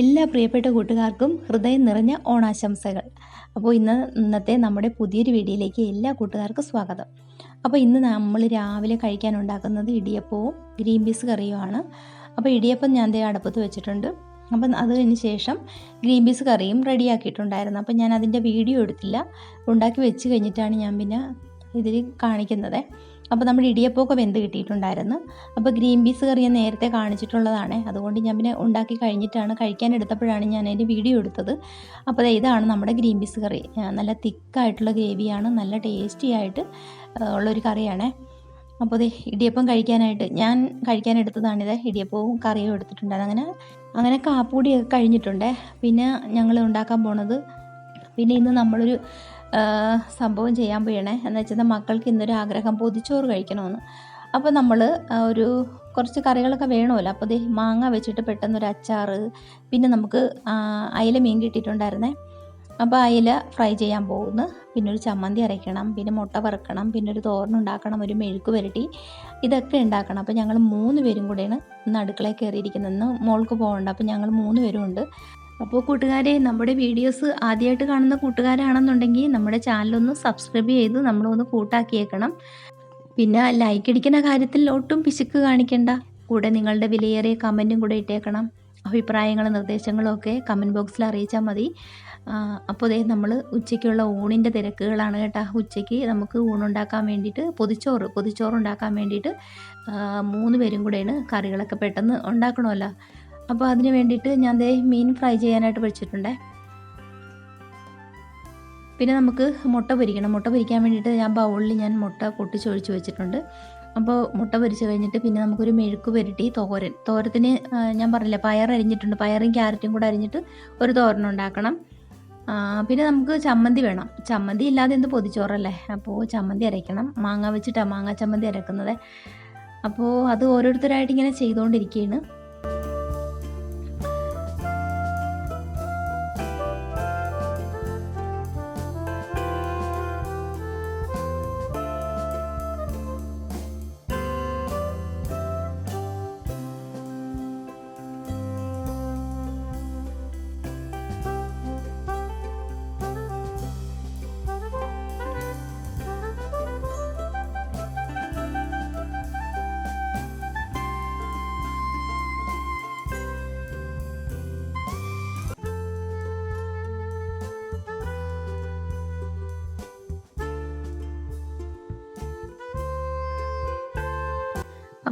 എല്ലാ പ്രിയപ്പെട്ട കൂട്ടുകാർക്കും ഹൃദയം നിറഞ്ഞ ഓണാശംസകൾ. അപ്പോൾ ഇന്ന് ഇന്നത്തെ നമ്മുടെ പുതിയൊരു വീഡിയോയിലേക്ക് എല്ലാ കൂട്ടുകാർക്കും സ്വാഗതം. അപ്പോൾ ഇന്ന് നമ്മൾ രാവിലെ കഴിക്കാൻ ഉണ്ടാക്കുന്നത് ഇടിയപ്പവും ഗ്രീൻ പീസ് കറിയുമാണ്. അപ്പോൾ ഇടിയപ്പം ഞാൻ ദേ അടുപ്പത്ത് വെച്ചിട്ടുണ്ട്. അപ്പം അത് കഴിഞ്ഞ് ശേഷം ഗ്രീൻ പീസ് കറിയും റെഡിയാക്കിയിട്ടുണ്ടായിരുന്നു. അപ്പം ഞാൻ അതിന്റെ വീഡിയോ എടുത്തില്ല. ഉണ്ടാക്കി വെച്ച് കഴിഞ്ഞിട്ടാണ് ഞാൻ പിന്നെ ഇതിൽ കാണിക്കുന്നത്. അപ്പോൾ നമ്മുടെ ഇടിയപ്പമൊക്കെ വെന്ത് കിട്ടിയിട്ടുണ്ടായിരുന്നു. അപ്പോൾ ഗ്രീൻ പീസ് കറി ഞാൻ നേരത്തെ കാണിച്ചിട്ടുള്ളതാണ്. അതുകൊണ്ട് ഞാൻ പിന്നെ ഉണ്ടാക്കി കഴിഞ്ഞിട്ടാണ് കഴിക്കാൻ എടുത്തപ്പോഴാണ് ഞാൻ അതിന്റെ വീഡിയോ എടുത്തത്. അപ്പോൾ ഇതാണ് നമ്മുടെ ഗ്രീൻ പീസ് കറി. നല്ല തിക്കായിട്ടുള്ള ഗ്രേവിയാണ് നല്ല ടേസ്റ്റി ആയിട്ട് ഉള്ളൊരു കറിയാണേ. അപ്പോൾ ഇത് ഇടിയപ്പം കഴിക്കാനായിട്ട് ഞാൻ കഴിക്കാൻ എടുത്തതാണിത് ഇടിയപ്പവും കറിയും എടുത്തിട്ടുണ്ടായിരുന്നു. അങ്ങനെ അങ്ങനെ കാപ്പൂടിയൊക്കെ കഴിഞ്ഞിട്ടുണ്ട്. പിന്നെ ഞങ്ങൾ ഉണ്ടാക്കാൻ പോണത് പിന്നെ ഇന്ന് നമ്മളൊരു സംഭവം ചെയ്യാൻ പോയണേ എന്ന് വെച്ചാൽ മക്കൾക്ക് ഇന്നൊരു ആഗ്രഹം പൊതിച്ചോറ് കഴിക്കണമെന്ന്. അപ്പോൾ നമ്മൾ ഒരു കുറച്ച് കറികളൊക്കെ വേണമല്ലോ. അപ്പോൾ ദേ മാങ്ങ വെച്ചിട്ട് പെട്ടെന്നൊരു അച്ചാർ പിന്നെ നമുക്ക് അയില മീൻ കിട്ടിയിട്ടുണ്ടായിരുന്നേ. അപ്പോൾ അയില ഫ്രൈ ചെയ്യാൻ പോകുന്നു. പിന്നെ ഒരു ചമ്മന്തി അരയ്ക്കണം പിന്നെ മുട്ട വറുക്കണം പിന്നെ ഒരു തോരൻ ഉണ്ടാക്കണം ഒരു മെഴുക്ക് പുരട്ടി. ഇതൊക്കെ ഉണ്ടാക്കണം. അപ്പോൾ ഞങ്ങൾ മൂന്ന് പേരും കൂടെയാണ് ഇന്ന് അടുക്കളയിൽ കയറിയിരിക്കുന്നത്. മോൾക്ക് പോകണ്ട. അപ്പോൾ ഞങ്ങൾ മൂന്ന് പേരും ഉണ്ട്. അപ്പോൾ കൂട്ടുകാരെ നമ്മുടെ വീഡിയോസ് ആദ്യമായിട്ട് കാണുന്ന കൂട്ടുകാരാണെന്നുണ്ടെങ്കിൽ നമ്മുടെ ചാനലൊന്ന് സബ്സ്ക്രൈബ് ചെയ്ത് നമ്മളൊന്ന് കൂട്ടാക്കിയേക്കണം. പിന്നെ ലൈക്ക് അടിക്കുന്ന കാര്യത്തിൽ ഒട്ടും പിശുക്ക് കാണിക്കേണ്ട. കൂടെ നിങ്ങളുടെ വിലയേറിയ കമന്റും കൂടെ ഇട്ടേക്കണം. അഭിപ്രായങ്ങളും നിർദ്ദേശങ്ങളും ഒക്കെ കമന്റ് ബോക്സിൽ അറിയിച്ചാൽ മതി. അപ്പോൾ ദേ നമ്മൾ ഉച്ചയ്ക്കുള്ള ഊണിന്റെ തിരക്കുകളാണ് കേട്ടോ. ഉച്ചയ്ക്ക് നമുക്ക് ഊണുണ്ടാക്കാൻ വേണ്ടിയിട്ട് പൊതിച്ചോറ് പൊതിച്ചോറ് ഉണ്ടാക്കാൻ വേണ്ടിയിട്ട് മൂന്ന് പേരും കൂടെയാണ് കറികളൊക്കെ പെട്ടെന്ന് ഉണ്ടാക്കണമല്ലോ. അപ്പോൾ അതിന് വേണ്ടിയിട്ട് ഞാൻ ദേ മീൻ ഫ്രൈ ചെയ്യാനായിട്ട് വെച്ചിട്ടുണ്ട് പിന്നെ നമുക്ക് മുട്ട പൊരിക്കണം. മുട്ട പൊരിക്കാൻ വേണ്ടിയിട്ട് ഞാൻ ബൗളിൽ ഞാൻ മുട്ട പൊട്ടിച്ചൊഴിച്ച് വെച്ചിട്ടുണ്ട്. അപ്പോൾ മുട്ട പൊരിച്ച് കഴിഞ്ഞിട്ട് പിന്നെ നമുക്കൊരു മെഴുക്ക് പുരട്ടി തോരൻ. തോരത്തിന് ഞാൻ പറഞ്ഞില്ല പയർ അരിഞ്ഞിട്ടുണ്ട്. പയറും ക്യാരറ്റും കൂടെ അരിഞ്ഞിട്ട് ഒരു തോരൻ ഉണ്ടാക്കണം. പിന്നെ നമുക്ക് ചമ്മന്തി വേണം. ചമ്മന്തി ഇല്ലാതെ എന്ത് പൊതിച്ചോറല്ലേ? അപ്പോൾ ചമ്മന്തി അരയ്ക്കണം. മാങ്ങ വെച്ചിട്ടാണ് മാങ്ങ ചമ്മന്തി അരക്കുന്നത്. അപ്പോൾ അത് ഓരോരുത്തരായിട്ട് ഇങ്ങനെ ചെയ്തുകൊണ്ടിരിക്കുകയാണ്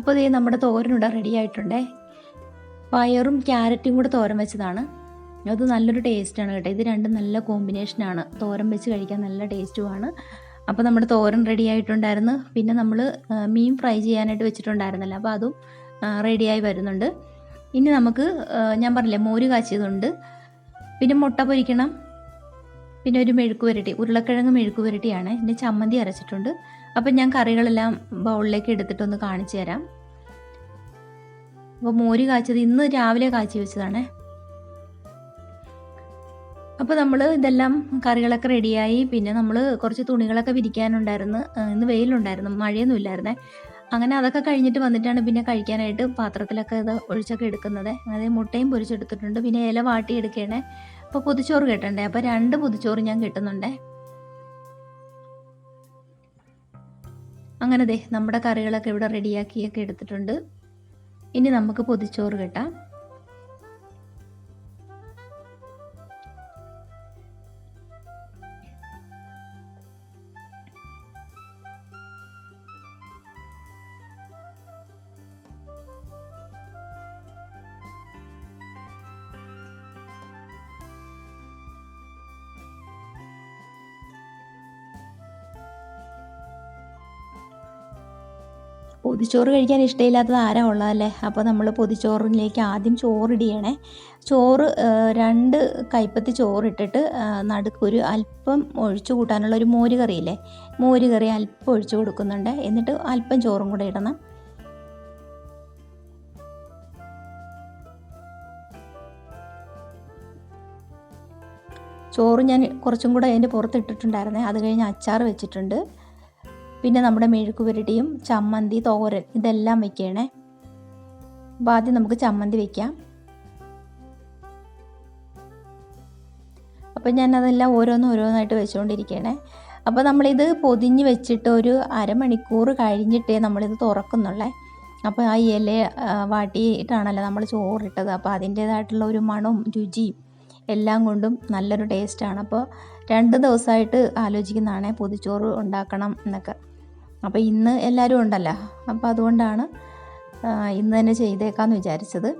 അപ്പോൾ ദേ നമ്മുടെ തോരനിവിടെ റെഡി ആയിട്ടുണ്ടേ. പയറും ക്യാരറ്റും കൂടെ തോരൻ വെച്ചതാണ്. അത് നല്ലൊരു ടേസ്റ്റാണ് കേട്ടോ. ഇത് രണ്ടും നല്ല കോമ്പിനേഷനാണ് തോരൻ വെച്ച് കഴിക്കാൻ നല്ല ടേസ്റ്റുമാണ് അപ്പോൾ നമ്മുടെ തോരൻ റെഡി ആയിട്ടുണ്ടായിരുന്നു. പിന്നെ നമ്മൾ മീൻ ഫ്രൈ ചെയ്യാനായിട്ട് വെച്ചിട്ടുണ്ടായിരുന്നല്ലോ. അപ്പോൾ അതും റെഡിയായി വരുന്നുണ്ട്. ഇനി നമുക്ക് ഞാൻ പറഞ്ഞില്ലേ മോര് കാച്ചിയതുണ്ട്. പിന്നെ മുട്ട പൊരിക്കണം. പിന്നെ ഒരു മെഴുക്ക് പുരട്ടി ഉരുളക്കിഴങ്ങ് മെഴുക്ക് പുരട്ടിയാണ് പിന്നെ ചമ്മന്തി അരച്ചിട്ടുണ്ട്. അപ്പം ഞാൻ കറികളെല്ലാം ബൗളിലേക്ക് എടുത്തിട്ടൊന്ന് കാണിച്ചു തരാം. അപ്പോൾ മോര് കാച്ചത് ഇന്ന് രാവിലെ കാച്ചി വെച്ചതാണേ. അപ്പോൾ നമ്മൾ ഇതെല്ലാം കറികളൊക്കെ റെഡിയായി. പിന്നെ നമ്മൾ കുറച്ച് തുണികളൊക്കെ വിരിക്കാനുണ്ടായിരുന്നു. ഇന്ന് വെയിലുണ്ടായിരുന്നു. മഴയൊന്നും ഇല്ലായിരുന്നേ. അങ്ങനെ അതൊക്കെ കഴിഞ്ഞിട്ട് വന്നിട്ടാണ് പിന്നെ കഴിക്കാനായിട്ട് പാത്രത്തിലൊക്കെ ഇത് ഒഴിച്ചൊക്കെ എടുക്കുന്നത്. അതായത് മുട്ടയും പൊരിച്ചെടുത്തിട്ടുണ്ട്. പിന്നെ ഇല വാട്ടി അപ്പോൾ പൊതിച്ചോറ് കെട്ടണ്ടേ? അപ്പോൾ രണ്ട് പൊതിച്ചോറ് ഞാൻ കിട്ടുന്നുണ്ടേ. അങ്ങനെ ദേ നമ്മുടെ കറികളൊക്കെ ഇവിടെ റെഡിയാക്കിയൊക്കെ എടുത്തിട്ടുണ്ട്. ഇനി നമുക്ക് പൊതിച്ചോറ് കെട്ടാം. പൊതിച്ചോറ് കഴിക്കാൻ ഇഷ്ടമില്ലാത്തത് ആരാ ഉള്ളതല്ലേ? അപ്പോൾ നമ്മൾ പൊതിച്ചോറിലേക്ക് ആദ്യം ചോറിടിയണേ ചോറ് രണ്ട് കൈപ്പത്തി ചോറിട്ടിട്ട് നടുക്കൊരു അല്പം ഒഴിച്ചു കൂട്ടാനുള്ള ഒരു മോര് കറിയില്ലേ മോര് കറി അല്പം ഒഴിച്ചു കൊടുക്കുന്നുണ്ട്. എന്നിട്ട് അല്പം ചോറും കൂടെ ഇടണം. ചോറ് ഞാൻ കുറച്ചും കൂടെ അതിന്റെ പുറത്ത് ഇട്ടിട്ടുണ്ടായിരുന്നേ. അത് കഴിഞ്ഞ് അച്ചാർ വെച്ചിട്ടുണ്ട്. പിന്നെ നമ്മുടെ മെഴുക്ക് പുരട്ടിയും ചമ്മന്തി തോരൻ ഇതെല്ലാം വെക്കണേ. അപ്പോൾ ആദ്യം നമുക്ക് ചമ്മന്തി വെക്കാം. അപ്പോൾ ഞാനതെല്ലാം ഓരോന്ന് ഓരോന്നായിട്ട് വെച്ചുകൊണ്ടിരിക്കണേ അപ്പോൾ നമ്മളിത് പൊതിഞ്ഞ് വെച്ചിട്ട് ഒരു അരമണിക്കൂർ കഴിഞ്ഞിട്ടേ നമ്മളിത് തുറക്കുന്നുള്ളേ. അപ്പോൾ ആ ഇല വാട്ടിയിട്ടാണല്ലോ നമ്മൾ ചോറിട്ടത്. അപ്പോൾ അതിന്റേതായിട്ടുള്ള ഒരു മണവും രുചിയും എല്ലാം കൊണ്ടും നല്ലൊരു ടേസ്റ്റാണ്. അപ്പോൾ രണ്ട് ദിവസമായിട്ട് ആലോചിക്കുന്നതാണ് പൊതിച്ചോറ് ഉണ്ടാക്കണം എന്നൊക്കെ. അപ്പോൾ ഇന്ന് എല്ലാവരും ഉണ്ടല്ലോ. അപ്പോൾ അതുകൊണ്ടാണ് ഇന്ന് തന്നെ ചെയ്തേക്കാമെന്ന് വിചാരിച്ചത്.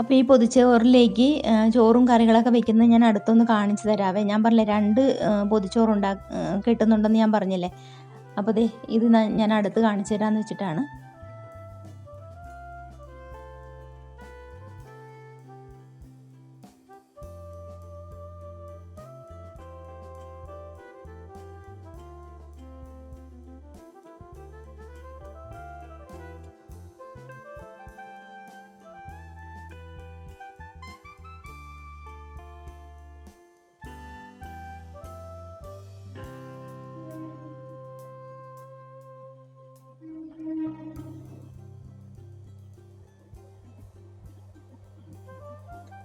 അപ്പോൾ ഈ പൊതിച്ചോറിലേക്ക് ചോറും കറികളൊക്കെ വെക്കുന്നത് ഞാൻ അടുത്തൊന്ന് കാണിച്ചു തരാവേ. ഞാൻ പറഞ്ഞില്ലേ രണ്ട് പൊതിച്ചോറുണ്ടാ കിട്ടുന്നുണ്ടെന്ന് ഞാൻ പറഞ്ഞില്ലേ. അപ്പോൾ ദേ ഇത് ഞാൻ അടുത്ത് കാണിച്ചു തരാമെന്ന് വെച്ചിട്ടാണ്.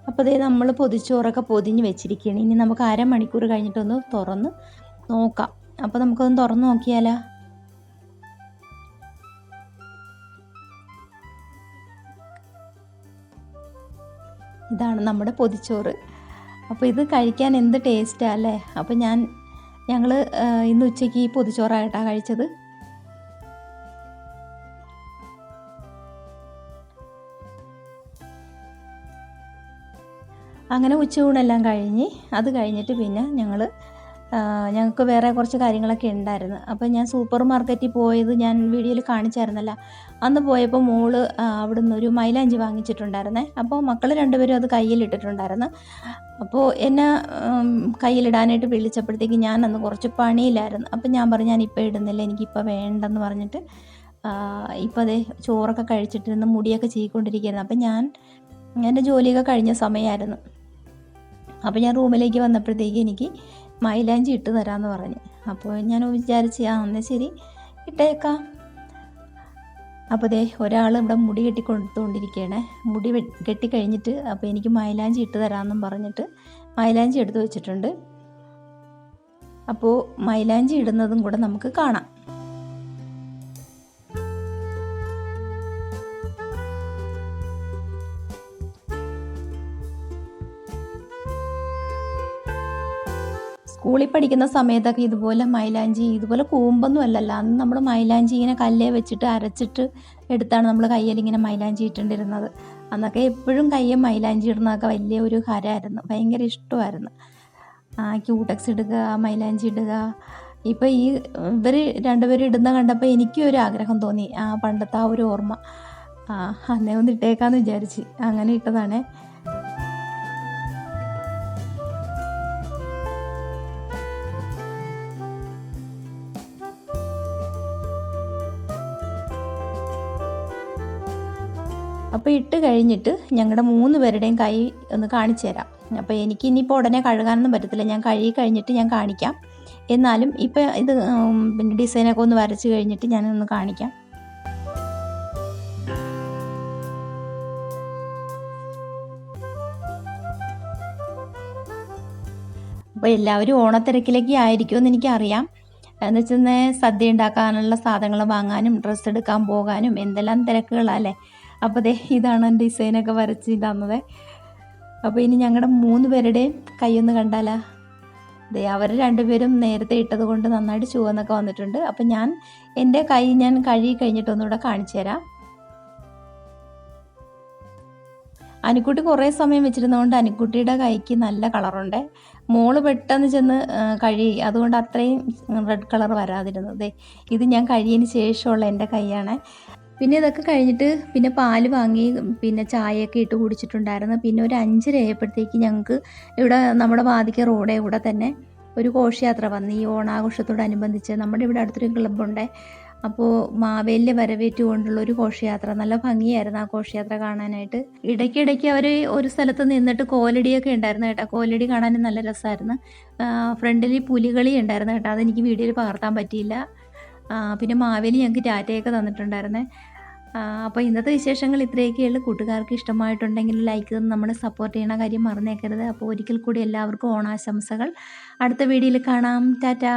അപ്പോൾ ദേ നമ്മൾ പൊതിച്ചോറൊക്കെ പൊതിഞ്ഞ് വെച്ചിരിക്കുകയാണ് ഇനി നമുക്ക് അരമണിക്കൂർ കഴിഞ്ഞിട്ടൊന്ന് തുറന്ന് നോക്കാം. അപ്പോൾ നമുക്കൊന്ന് തുറന്ന് നോക്കിയാലോ? ഇതാണ് നമ്മുടെ പൊതിച്ചോറ്. അപ്പോൾ ഇത് കഴിക്കാൻ എന്ത് ടേസ്റ്റാണ് അല്ലേ? അപ്പോൾ ഞാൻ ഞങ്ങൾ ഇന്ന് ഉച്ചയ്ക്ക് ഈ പൊതിച്ചോറായിട്ടാണ് കഴിച്ചത്. അങ്ങനെ ഉച്ചയൂണെല്ലാം കഴിഞ്ഞ് അത് കഴിഞ്ഞിട്ട് പിന്നെ ഞങ്ങൾ ഞങ്ങൾക്ക് വേറെ കുറച്ച് കാര്യങ്ങളൊക്കെ ഉണ്ടായിരുന്നു. അപ്പോൾ ഞാൻ സൂപ്പർ മാർക്കറ്റിൽ പോയത് ഞാൻ വീഡിയോയിൽ കാണിച്ചായിരുന്നല്ലോ. അന്ന് പോയപ്പോൾ മോൾ അവിടെ ഒരു മൈലാഞ്ചി വാങ്ങിച്ചിട്ടുണ്ടായിരുന്നേ. അപ്പോൾ മക്കൾ രണ്ടുപേരും അത് കയ്യിലിട്ടിട്ടുണ്ടായിരുന്നു. അപ്പോൾ എന്നെ കയ്യിലിടാനായിട്ട് വിളിച്ചപ്പോഴത്തേക്ക് ഞാൻ അന്ന് കുറച്ച് പണിയിലായിരുന്നു അപ്പോൾ ഞാൻ പറഞ്ഞു ഞാൻ ഇപ്പോൾ ഇടുന്നില്ല എനിക്കിപ്പോൾ വേണ്ടെന്ന് പറഞ്ഞിട്ട്. ഇപ്പോൾ അതേ ചോറൊക്കെ കഴിച്ചിട്ടിരുന്ന് മുടിയൊക്കെ ചെയ്യിക്കൊണ്ടിരിക്കുകയായിരുന്നു അപ്പോൾ ഞാൻ എന്റെ ജോലിയൊക്കെ കഴിഞ്ഞ സമയമായിരുന്നു അപ്പോൾ ഞാൻ റൂമിലേക്ക് വന്നപ്പോഴത്തേക്ക് എനിക്ക് മൈലാഞ്ചി ഇട്ട് തരാമെന്ന് പറഞ്ഞു. അപ്പോൾ ഞാൻ വിചാരിച്ച് ആ എന്നാൽ ശരി ഇട്ടേക്കാം. അപ്പോൾ ദേ ഒരാൾ ഇവിടെ മുടി കെട്ടി കൊടുത്തുകൊണ്ടിരിക്കുകയാണ് മുടി കെട്ടി കഴിഞ്ഞിട്ട് അപ്പോൾ എനിക്ക് മൈലാഞ്ചി ഇട്ട് തരാമെന്നും പറഞ്ഞിട്ട് മൈലാഞ്ചി എടുത്ത് വെച്ചിട്ടുണ്ട്. അപ്പോൾ മൈലാഞ്ചി ഇടുന്നതും കൂടെ നമുക്ക് കാണാം. സ്കൂളിൽ പഠിക്കുന്ന സമയത്തൊക്കെ ഇതുപോലെ മൈലാഞ്ചി ഇതുപോലെ കൂമ്പൊന്നും അല്ലല്ലോ. അന്ന് നമ്മൾ മൈലാഞ്ചി ഇങ്ങനെ കല്ലേ വെച്ചിട്ട് അരച്ചിട്ട് എടുത്താണ് നമ്മൾ കയ്യിൽ ഇങ്ങനെ മൈലാഞ്ചി ഇട്ടുകൊണ്ടിരുന്നത് അന്നൊക്കെ എപ്പോഴും കയ്യിൽ മൈലാഞ്ചി ഇടുന്നതൊക്കെ വലിയ ഒരു ഹരമായിരുന്നു ഭയങ്കര ഇഷ്ടമായിരുന്നു. ആ ക്യൂടെക്സ് ഇടുക മൈലാഞ്ചി ഇടുക. ഇപ്പോൾ ഈ ഇവർ രണ്ടുപേരും ഇടുന്ന കണ്ടപ്പോൾ എനിക്കും ഒരു ആഗ്രഹം തോന്നി. ആ പണ്ടത്തെ ആ ഒരു ഓർമ്മ. ആ അന്നേ ഒന്ന് ഇട്ടേക്കാന്ന് വിചാരിച്ച്. അങ്ങനെ ഇട്ടതാണേ. അപ്പോൾ ഇട്ട് കഴിഞ്ഞിട്ട് ഞങ്ങളുടെ മൂന്ന് പേരുടെയും കൈ ഒന്ന് കാണിച്ചു തരാം. അപ്പോൾ എനിക്ക് ഇനിയിപ്പോൾ ഉടനെ കഴുകാനൊന്നും പറ്റത്തില്ല. ഞാൻ കഴുകി കഴിഞ്ഞിട്ട് ഞാൻ കാണിക്കാം. എന്നാലും ഇപ്പോൾ ഇത് പിന്നെ ഡിസൈനൊക്കെ ഒന്ന് വരച്ച് കഴിഞ്ഞിട്ട് ഞാനൊന്ന് കാണിക്കാം. അപ്പോൾ എല്ലാവരും ഓണത്തിരക്കിലേക്ക് ആയിരിക്കുമെന്ന് എനിക്കറിയാം. എന്ന് വെച്ചാൽ സദ്യ ഉണ്ടാക്കാനുള്ള സാധനങ്ങൾ വാങ്ങാനും ഡ്രസ്സ് എടുക്കാൻ പോകാനും എന്തെല്ലാം തിരക്കുകളല്ലേ അപ്പോൾ ദേ ഇതാണ് ഡിസൈനൊക്കെ വരച്ച് തന്നത് അപ്പോൾ ഇനി ഞങ്ങളുടെ മൂന്ന് പേരുടെയും കൈയൊന്ന് കണ്ടാലാ. ദേ അവർ രണ്ടുപേരും നേരത്തെ ഇട്ടത് കൊണ്ട് നന്നായിട്ട് ചുവന്നൊക്കെ വന്നിട്ടുണ്ട്. അപ്പം ഞാൻ എന്റെ കൈ ഞാൻ കഴുകി കഴിഞ്ഞിട്ട് ഒന്നുകൂടെ കാണിച്ചു തരാം. അനുക്കുട്ടി കുറേ സമയം വെച്ചിരുന്നതുകൊണ്ട് അനുക്കുട്ടിയുടെ കൈക്ക് നല്ല കളറുണ്ട്. മോൾ പെട്ടെന്ന് ചെന്ന് കഴുകി. അതുകൊണ്ട് അത്രയും റെഡ് കളർ വരാതിരുന്നത്. ഇത് ഞാൻ കഴിയതിന് ശേഷമുള്ള എന്റെ കൈയാണ്. പിന്നെ ഇതൊക്കെ കഴിഞ്ഞിട്ട് പിന്നെ പാൽ വാങ്ങി പിന്നെ ചായയൊക്കെ ഇട്ട് കുടിച്ചിട്ടുണ്ടായിരുന്നു. പിന്നെ ഒരു അഞ്ചര ആയപ്പോഴത്തേക്ക് ഞങ്ങൾക്ക് ഇവിടെ നമ്മുടെ വാതിക്ക റോഡേ കൂടെ തന്നെ ഒരു ഘോഷയാത്ര വന്നു. ഈ ഓണാഘോഷത്തോടനുബന്ധിച്ച് നമ്മുടെ ഇവിടെ അടുത്തൊരു ക്ലബ്ബുണ്ട്. അപ്പോൾ മാവേലിയെ വരവേറ്റുകൊണ്ടുള്ള ഒരു ഘോഷയാത്ര. നല്ല ഭംഗിയായിരുന്നു ആ ഘോഷയാത്ര കാണാനായിട്ട്. ഇടയ്ക്കിടയ്ക്ക് അവർ ഒരു സ്ഥലത്ത് നിന്നിട്ട് കോലടിയൊക്കെ ഉണ്ടായിരുന്നു കേട്ടോ. കോലടി കാണാനും നല്ല രസമായിരുന്നു. ഫ്രണ്ടിൽ പുലികളി ഉണ്ടായിരുന്നു കേട്ടോ. അതെനിക്ക് വീഡിയോയിൽ പകർത്താൻ പറ്റിയില്ല. പിന്നെ മാവേലി ഞങ്ങൾക്ക് ടാറ്റയൊക്കെ തന്നിട്ടുണ്ടായിരുന്നേ. അപ്പോൾ ഇന്നത്തെ വിശേഷങ്ങൾ ഇത്രയൊക്കെയുള്ളൂ കൂട്ടുകാർക്ക് ഇഷ്ടമായിട്ടുണ്ടെങ്കിൽ ലൈക്ക് തന്ന് നമ്മളെ സപ്പോർട്ട് ചെയ്യണ കാര്യം മറന്നേക്കരുത്. അപ്പോൾ ഒരിക്കൽ കൂടി എല്ലാവർക്കും ഓണാശംസകൾ. അടുത്ത വീഡിയോയിൽ കാണാം. ടാറ്റാ.